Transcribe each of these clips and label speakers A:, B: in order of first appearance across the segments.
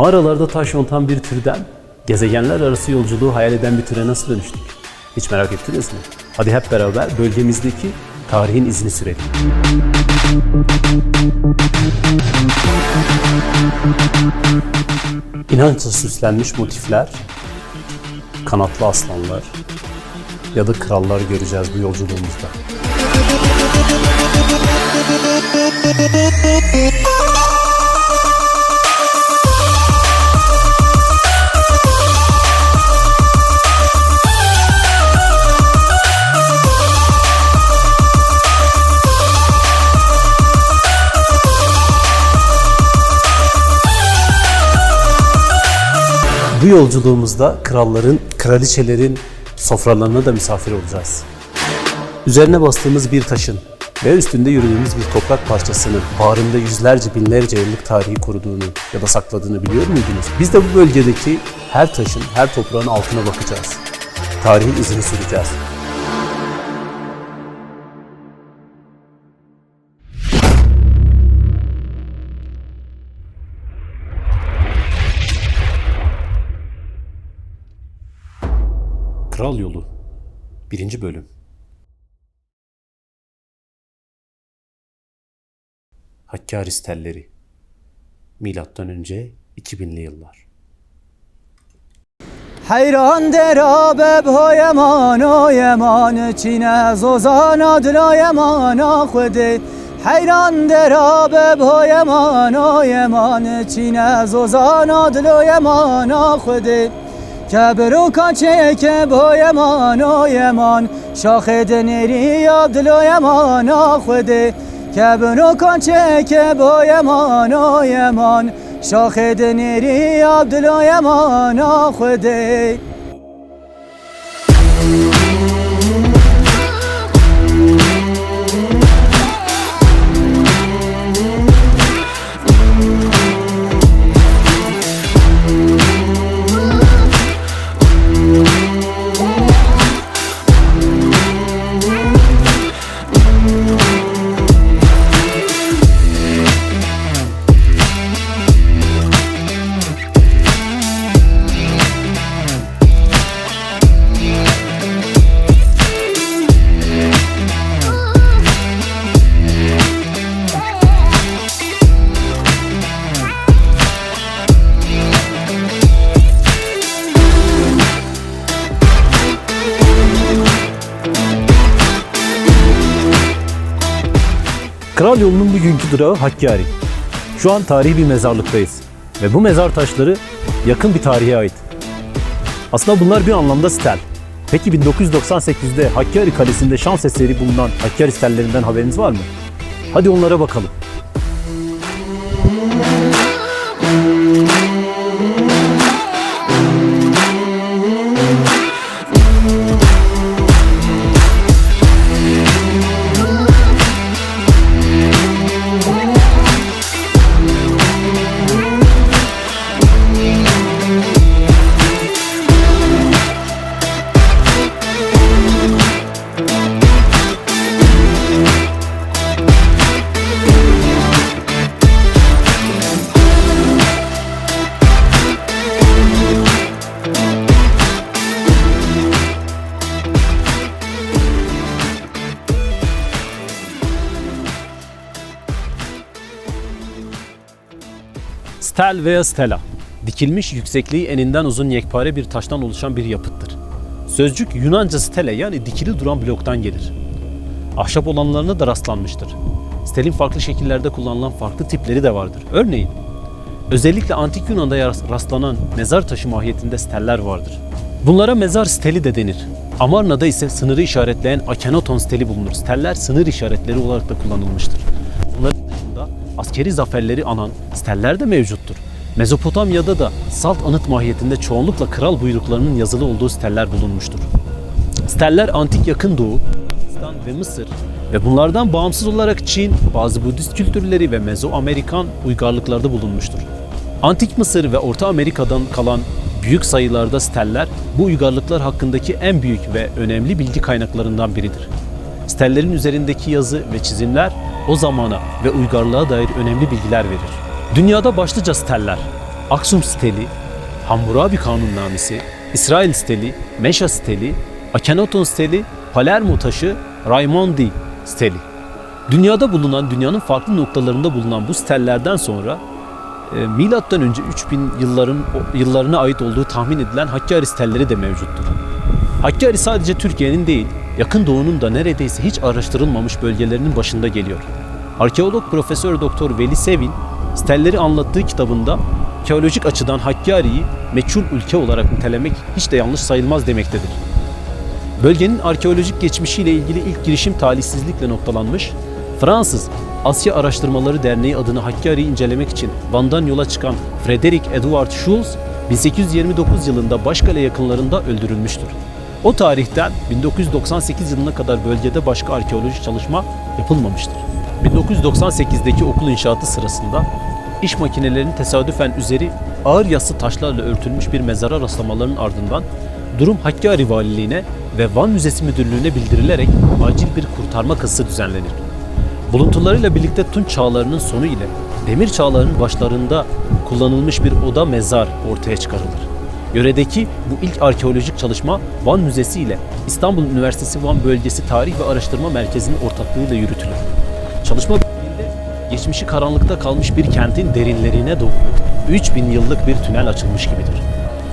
A: Mağaralarda taş yontan bir türden gezegenler arası yolculuğu hayal eden bir türe nasıl dönüştük? Hiç merak ettiniz mi? Hadi hep beraber bölgemizdeki tarihin izini sürelim. İnançla süslenmiş motifler, kanatlı aslanlar ya da krallar göreceğiz bu yolculuğumuzda. Yolculuğumuzda kralların, kraliçelerin sofralarına da misafir olacağız. Üzerine bastığımız bir taşın ve üstünde yürüdüğümüz bir toprak parçasının bağrında yüzlerce binlerce yıllık tarihi koruduğunu ya da sakladığını biliyor muydunuz? Biz de bu bölgedeki her taşın, her toprağın altına bakacağız. Tarihin izini süreceğiz. Kral Yolu 1. Bölüm. Hakkari telleri Milattan önce 2000'li yıllar.
B: Hayran derabeb hoyeman oyeman Çine zozan adla yeman ahudi Hayran derabeb hoyeman oyeman Çine zozan adla yeman ahudi کبرو کانچه که بایمان آیمان شاخه دنری عبدالایمان آخوده کبرو کانچه که بایمان آیمان شاخه دنری عبدالایمان آخوده
A: Kral yolunun bugünkü durağı Hakkari. Şu an tarihi bir mezarlıktayız. Ve bu mezar taşları yakın bir tarihe ait. Aslında bunlar bir anlamda stel. Peki 1998'de Hakkari Kalesi'nde şans eseri bulunan Hakkari stellerinden haberiniz var mı? Hadi onlara bakalım. Stel veya stela, dikilmiş yüksekliği eninden uzun yekpare bir taştan oluşan bir yapıttır. Sözcük Yunanca stele yani dikili duran bloktan gelir. Ahşap olanlarına da rastlanmıştır. Stelin farklı şekillerde kullanılan farklı tipleri de vardır. Örneğin, özellikle antik Yunan'da rastlanan mezar taşı mahiyetinde steller vardır. Bunlara mezar steli de denir. Amarna'da ise sınırı işaretleyen Akenaton steli bulunur. Steller sınır işaretleri olarak da kullanılmıştır. Askeri zaferleri anan steller de mevcuttur. Mezopotamya'da da salt anıt mahiyetinde çoğunlukla kral buyruklarının yazılı olduğu steller bulunmuştur. Steller antik yakın doğu, Hindistan ve Mısır ve bunlardan bağımsız olarak Çin, bazı Budist kültürleri ve Mezoamerikan uygarlıklarda bulunmuştur. Antik Mısır ve Orta Amerika'dan kalan büyük sayılarda steller bu uygarlıklar hakkındaki en büyük ve önemli bilgi kaynaklarından biridir. Stellerin üzerindeki yazı ve çizimler o zamana ve uygarlığa dair önemli bilgiler verir. Dünyada başlıca steller Aksum steli, Hammurabi kanunnamesi, İsrail steli, Meşa steli, Akhenaton steli, Palermo taşı, Raimondi steli. Dünyada bulunan, dünyanın farklı noktalarında bulunan bu stellerden sonra e, milattan önce 3000 yılların yıllarına ait olduğu tahmin edilen Hakkari stelleri de mevcuttur. Hakkari sadece Türkiye'nin değil, Yakın Doğu'nun da neredeyse hiç araştırılmamış bölgelerinin başında geliyor. Arkeolog Profesör Doktor Veli Sevin, stelleri anlattığı kitabında arkeolojik açıdan Hakkari'yi meçhul ülke olarak nitelemek hiç de yanlış sayılmaz demektedir. Bölgenin arkeolojik geçmişiyle ilgili ilk girişim talihsizlikle noktalanmış, Fransız Asya Araştırmaları Derneği adını Hakkari'yi incelemek için Van'dan yola çıkan Frederick Edward Schulz, 1829 yılında Başkale yakınlarında öldürülmüştür. O tarihten 1998 yılına kadar bölgede başka arkeolojik çalışma yapılmamıştır. 1998'deki okul inşaatı sırasında iş makinelerinin tesadüfen üzeri ağır yassı taşlarla örtülmüş bir mezara rastlamaların ardından durum Hakkari Valiliğine ve Van Müzesi Müdürlüğü'ne bildirilerek acil bir kurtarma kazısı düzenlenir. Buluntularıyla birlikte Tunç çağlarının sonu ile Demir çağlarının başlarında kullanılmış bir oda mezar ortaya çıkarılır. Yöredeki bu ilk arkeolojik çalışma Van Müzesi ile İstanbul Üniversitesi Van Bölgesi Tarih ve Araştırma Merkezi'nin ortaklığıyla yürütülür. Çalışma geçmişi karanlıkta kalmış bir kentin derinlerine doğru 3000 yıllık bir tünel açılmış gibidir.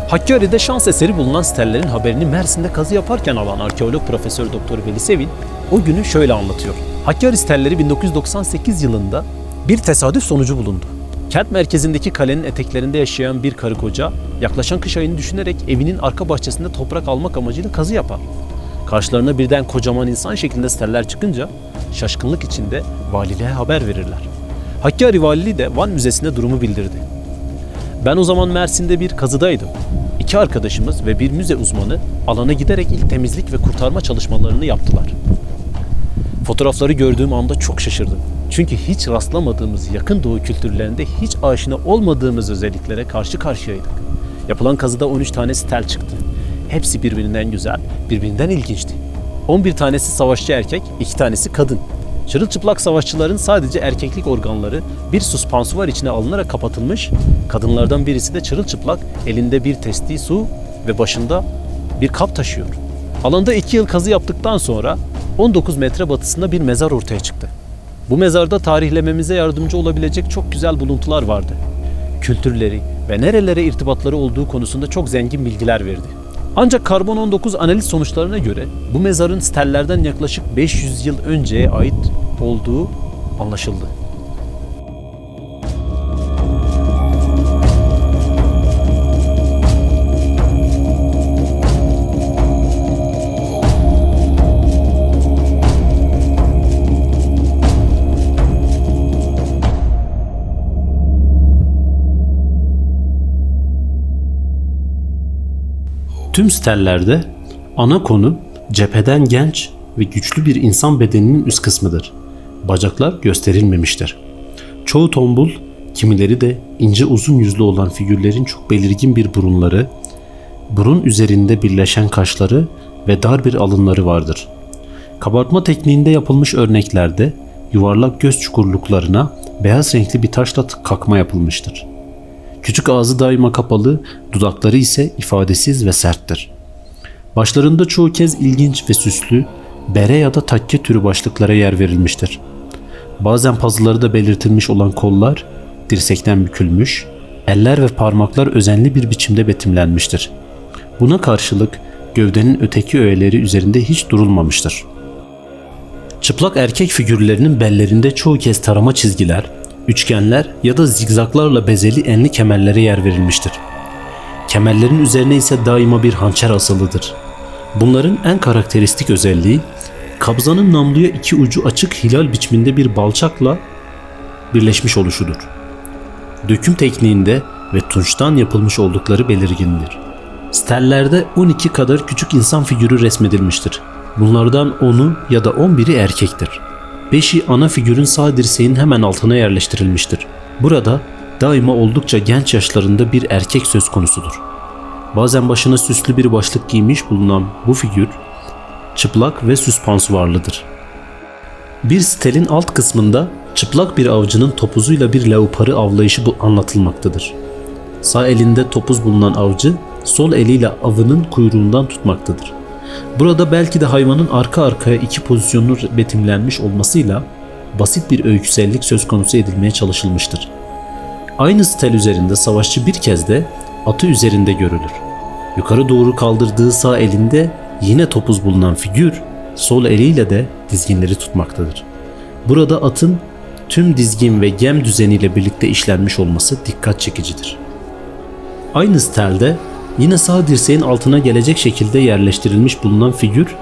A: Hakkari'de şans eseri bulunan stellerin haberini Mersin'de kazı yaparken alan arkeolog Profesör Doktor Veli Sevin o günü şöyle anlatıyor. Hakkari stelleri 1998 yılında bir tesadüf sonucu bulundu. Kent merkezindeki kalenin eteklerinde yaşayan bir karı koca yaklaşan kış ayını düşünerek evinin arka bahçesinde toprak almak amacıyla kazı yapar. Karşılarına birden kocaman insan şeklinde steller çıkınca şaşkınlık içinde valiliğe haber verirler. Hakkari valiliği de Van Müzesi'ne durumu bildirdi. Ben o zaman Mersin'de bir kazıdaydım. İki arkadaşımız ve bir müze uzmanı alana giderek ilk temizlik ve kurtarma çalışmalarını yaptılar. Fotoğrafları gördüğüm anda çok şaşırdım. Çünkü hiç rastlamadığımız yakın doğu kültürlerinde hiç aşina olmadığımız özelliklere karşı karşıyaydık. Yapılan kazıda 13 tane stel çıktı. Hepsi birbirinden güzel, birbirinden ilginçti. 11 tanesi savaşçı erkek, 2 tanesi kadın. Çırılçıplak savaşçıların sadece erkeklik organları bir suspansuvar içine alınarak kapatılmış, kadınlardan birisi de çırılçıplak, elinde bir testi su ve başında bir kap taşıyor. Alanda 2 yıl kazı yaptıktan sonra 19 metre batısında bir mezar ortaya çıktı. Bu mezarda tarihlememize yardımcı olabilecek çok güzel buluntular vardı. Kültürleri ve nerelere irtibatları olduğu konusunda çok zengin bilgiler verdi. Ancak karbon 19 analiz sonuçlarına göre bu mezarın stellerden yaklaşık 500 yıl önceye ait olduğu anlaşıldı. Tüm stellerde ana konu cepheden genç ve güçlü bir insan bedeninin üst kısmıdır. Bacaklar gösterilmemiştir. Çoğu tombul, kimileri de ince uzun yüzlü olan figürlerin çok belirgin bir burunları, burun üzerinde birleşen kaşları ve dar bir alınları vardır. Kabartma tekniğinde yapılmış örneklerde yuvarlak göz çukurluklarına beyaz renkli bir taşla kakma yapılmıştır. Küçük ağzı daima kapalı, dudakları ise ifadesiz ve serttir. Başlarında çoğu kez ilginç ve süslü, bere ya da takke türü başlıklara yer verilmiştir. Bazen pazıları da belirtilmiş olan kollar dirsekten bükülmüş, eller ve parmaklar özenli bir biçimde betimlenmiştir. Buna karşılık gövdenin öteki öğeleri üzerinde hiç durulmamıştır. Çıplak erkek figürlerinin bellerinde çoğu kez tarama çizgiler, üçgenler ya da zigzaklarla bezeli enli kemerlere yer verilmiştir. Kemerlerin üzerine ise daima bir hançer asılıdır. Bunların en karakteristik özelliği kabzanın namluya iki ucu açık hilal biçiminde bir balçakla birleşmiş oluşudur. Döküm tekniğinde ve tunçtan yapılmış oldukları belirgindir. Stellerde 12 kadar küçük insan figürü resmedilmiştir. Bunlardan 10'u ya da 11'i erkektir. Beşi ana figürün sağ dirseğin hemen altına yerleştirilmiştir. Burada daima oldukça genç yaşlarında bir erkek söz konusudur. Bazen başına süslü bir başlık giymiş bulunan bu figür çıplak ve süspansuvarlıdır. Bir stelin alt kısmında çıplak bir avcının topuzuyla bir leoparı avlayışı bu anlatılmaktadır. Sağ elinde topuz bulunan avcı sol eliyle avının kuyruğundan tutmaktadır. Burada belki de hayvanın arka arkaya iki pozisyonlu betimlenmiş olmasıyla basit bir öyküsellik söz konusu edilmeye çalışılmıştır. Aynı stel üzerinde savaşçı bir kez de atı üzerinde görülür. Yukarı doğru kaldırdığı sağ elinde yine topuz bulunan figür sol eliyle de dizginleri tutmaktadır. Burada atın tüm dizgin ve gem düzeniyle birlikte işlenmiş olması dikkat çekicidir. Aynı stelde yine sağ dirseğin altına gelecek şekilde yerleştirilmiş bulunan figür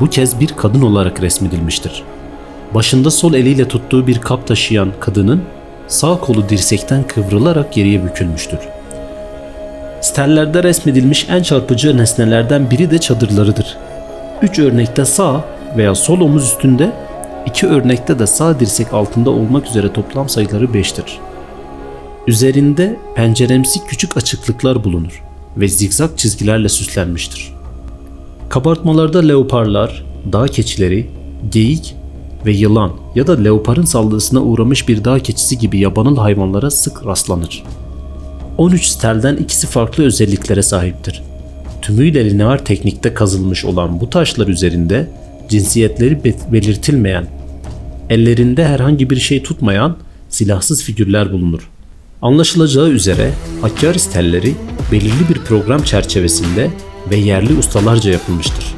A: bu kez bir kadın olarak resmedilmiştir. Başında sol eliyle tuttuğu bir kap taşıyan kadının sağ kolu dirsekten kıvrılarak geriye bükülmüştür. Stellerde resmedilmiş en çarpıcı nesnelerden biri de çadırlarıdır. Üç örnekte sağ veya sol omuz üstünde, iki örnekte de sağ dirsek altında olmak üzere toplam sayıları 5'tir. Üzerinde penceremsi küçük açıklıklar bulunur ve zigzag çizgilerle süslenmiştir. Kabartmalarda leoparlar, dağ keçileri, geyik ve yılan ya da leoparın saldırısına uğramış bir dağ keçisi gibi yabanıl hayvanlara sık rastlanır. 13 stelden ikisi farklı özelliklere sahiptir. Tümüyle lineer teknikte kazılmış olan bu taşlar üzerinde cinsiyetleri be- belirtilmeyen, ellerinde herhangi bir şey tutmayan silahsız figürler bulunur. Anlaşılacağı üzere Hakkari stelleri belirli bir program çerçevesinde ve yerli ustalarca yapılmıştır.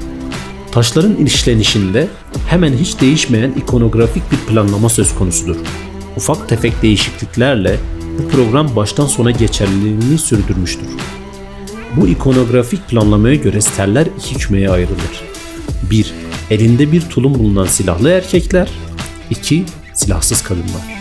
A: Taşların işlenişinde hemen hiç değişmeyen ikonografik bir planlama söz konusudur. Ufak tefek değişikliklerle bu program baştan sona geçerliliğini sürdürmüştür. Bu ikonografik planlamaya göre steller iki kümeye ayrılır. 1. Elinde bir tulum bulunan silahlı erkekler 2. Silahsız kadınlar.